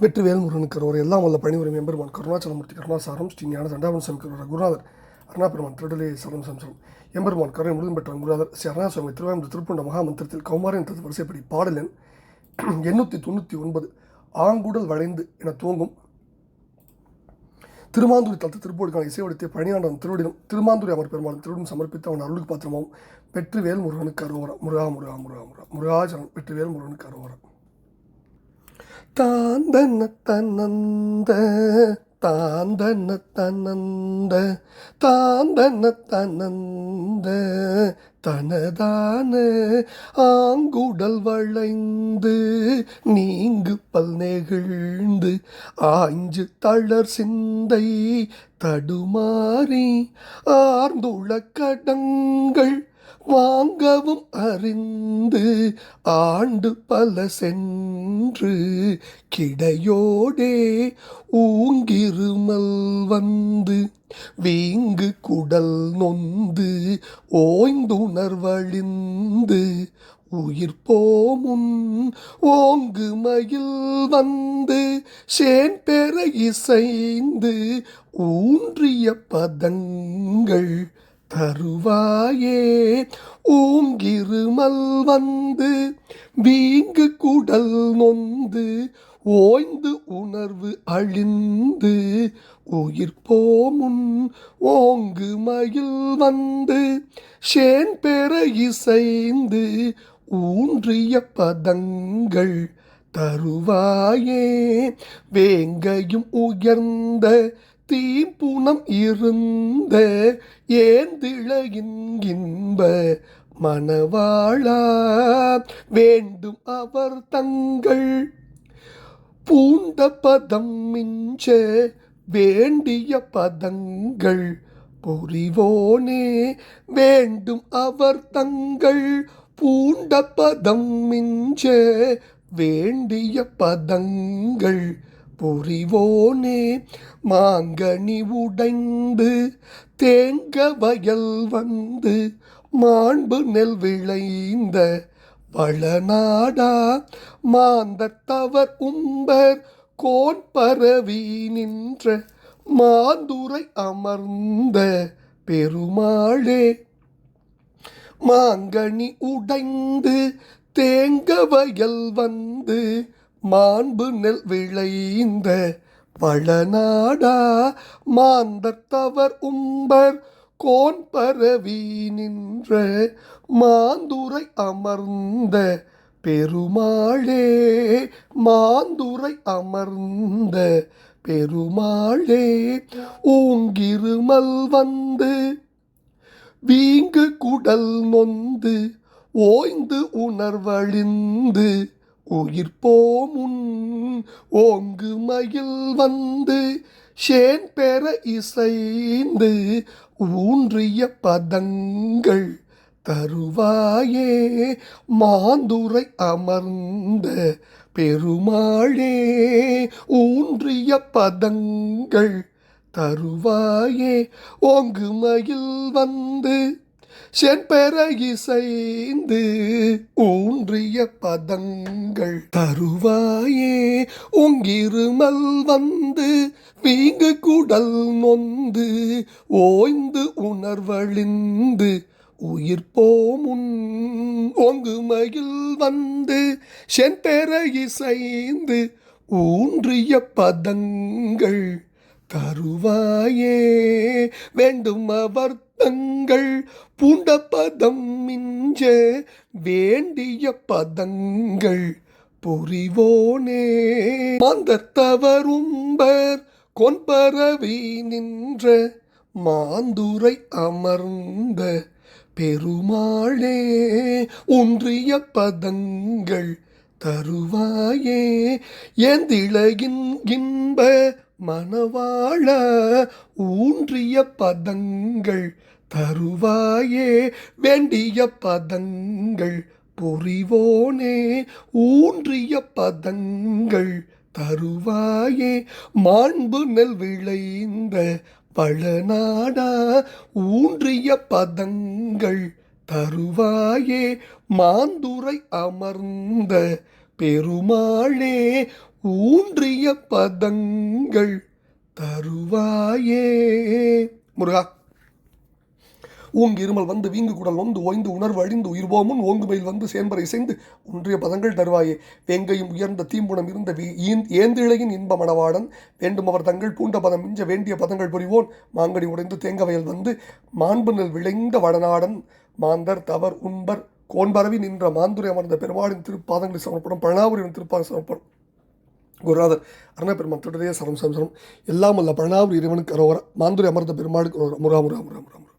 வெற்றி வேல்முருகன் கருவர் எல்லாம் வல்ல பணிவுரை எம்பெருமான் கருணாச்சலமூர்த்தி கருணாசாரம் ஸ்ரீ ஞான தண்டாவன் கருவர் குருநாதர் அருணாபெருமான் திருடலே சரம் சம்சரம் எம்பெருமான் கருணை முருகன் பெற்ற குருநாதர் ஸ்ரீ அருணாசுவாமி திருவாயம்பு திருப்பண்ட மகாமந்திரத்தில் கௌமாரின் தத்து வரிசைப்படி பாடல் எண்ணூற்றி தொண்ணூற்றி ஒன்பது ஆங்குடல் வளைந்து என துவங்கும். திருமாந்துரி தளத்து திருப்போடுக்கான இசைவடித்தை பணியாண்டவன் திருவடிலும் திருமாந்துரி அமர் பெருமாளும் திருவிடும் சமர்ப்பித்து அவன் அருளுக்கு பாத்திரமாவும் வெற்றிவேல் முருகனுக்கு அருவரம் முருகா முருகா முருகா முருகா முருகாச்சரன் வெற்றிவேல் முருகனுக்கு அருவரம் தாந்தன தன்னந்த தாந்தன தன்னந்த தாந்தன தன்னந்த தனதான ஆங்குடல் வளைந்து நீங்கு பல் நெகிழ்ந்து ஆஞ்சு தளர் சிந்தை தடுமாறி ஆர்ந்துள கடங்கள் வாங்கவும் அறிந்து ஆண்டு பல சென்று கிடையோடே ஊங்கிருமல் வந்து வீங்கு குடல் நொந்து ஓய்ந்துணர்வழிந்து உயிர் போமுன் ஓங்கு மயில் வந்து சேன் பெற இசைந்து ஊன்றிய பதங்கள் தருவாயே. ஊங்கிருமல் வந்து வீங்கு குடல் நொந்து ஓய்ந்து உணர்வு அழிந்து உயிர் போமுன் ஓங்கு மயில் வந்து சேன் பெற இசைந்து ஊன்றிய பதங்கள் தருவாயே. வேங்கையும் உயர்ந்த தீம்புணம் இருந்த ஏந்திழையின் இன்ப மணவாளா? வேண்டும் அவர் தங்கள் பூண்ட பதம் மிஞ்ச வேண்டிய பதங்கள் பொறிவோனே. வேண்டும் அவர் தங்கள் பூண்ட பதம் மிஞ்ச வேண்டிய பதங்கள் புரிவோனே மாங்கனி உடைந்து தேங்க வயல் வந்து மாண்பு நெல் விளைந்த வளநாடா மாந்தத்தவர் உம்பர் கோன் பரவி நின்ற மாந்துரை அமர்ந்த பெருமாளே. மாங்கனி உடைந்து தேங்க வயல் வந்து மாண்பு நெல் விளைந்த பழநாடா மாந்தத்தவர் உம்பர் கோன் பரவி நின்ற மாந்துரை அமர்ந்த பெருமாளே மாந்துரை அமர்ந்த பெருமாளே ஊங்கிருமல் வந்து வீங்கு குடல் நொந்து ஓய்ந்து உணர்வழிந்து உயிர் போமுன் ஓங்கு மயில் வந்து ஷேன் பெற இசைந்து ஊன்றிய பதங்கள் தருவாயே. மாந்துரை அமர்ந்த பெருமாளே ஊன்றிய பதங்கள் தருவாயே. ஓங்கு மயில் வந்து செம்பெற இசைந்து ஊன்றிய பதங்கள் தருவாயே. உங்கிருமல் வந்து வீங்கு குடல் நொந்து ஓய்ந்து உணர்வழிந்து உயிர் போமுன் ஓங்கு மயில் வந்து செம்பெற இசைந்து ஊன்றிய பதங்கள் தருவாயே. வேண்டும் அவர் தங்கள் பூண்ட பதம் மிஞ்ச வேண்டிய பதங்கள் புரிவோனே மாந்தத்தவரும்பர் கொன்பரவி நின்ற மாந்துரை அமர்ந்த பெருமாளே ஒன்றிய பதங்கள் தருவாயே. ஏந்திழையின் இன்ப மணவாழ ஊன்றிய பதங்கள் தருவாயே வேண்டிய பதங்கள் புரிவோனே ஊன்றிய பதங்கள் தருவாயே. மாண்பு நெல் விளைந்த பழநாடா ஊன்றிய பதங்கள் தருவாயே. மாந்துரை அமர்ந்த பெருமாளே ஊன்றிய பதங்கள் தருவாயே. முருகா ஊங்கு இருமல் வந்து வீங்கு குடல் வந்து ஓய்ந்து உணர்வு அழிந்து உயிர்வோமுன் ஓங்குமையில் வந்து சேன்பரை இசைந்து ஒன்றிய பதங்கள் தருவாயே. வேங்கையும் உயர்ந்த தீம்புணம் இருந்த ஏந்திழையின் இன்ப மணவாளன் வேண்டும் அவர் தங்கள் பூண்ட பதம் மிஞ்ச வேண்டிய பதங்கள் புரிவோன். மாங்கடி உடைந்து தேங்கவயல் வந்து மாண்பு நெல் விளைந்த வடநாடன் மாந்தர் தவர் உண்பர் கோன்பரவி நின்ற மாந்துரை அமர்ந்த பெருமாளின் திருப்பாதங்களை சமர்ப்பணம் பழனாபுரியின் திருப்பாதம் சமர்ப்பணம் குருநாதர் அருணப்பெருமான் தொடரே சரம் சரம் சரம் எல்லாம் அல்ல பழனாவூர் இறைவனுக்கு அரோவர மாந்துரை அமர்ந்த பெருமாளுக்கு அரோவர முருகா முருகா முருகா முருகா.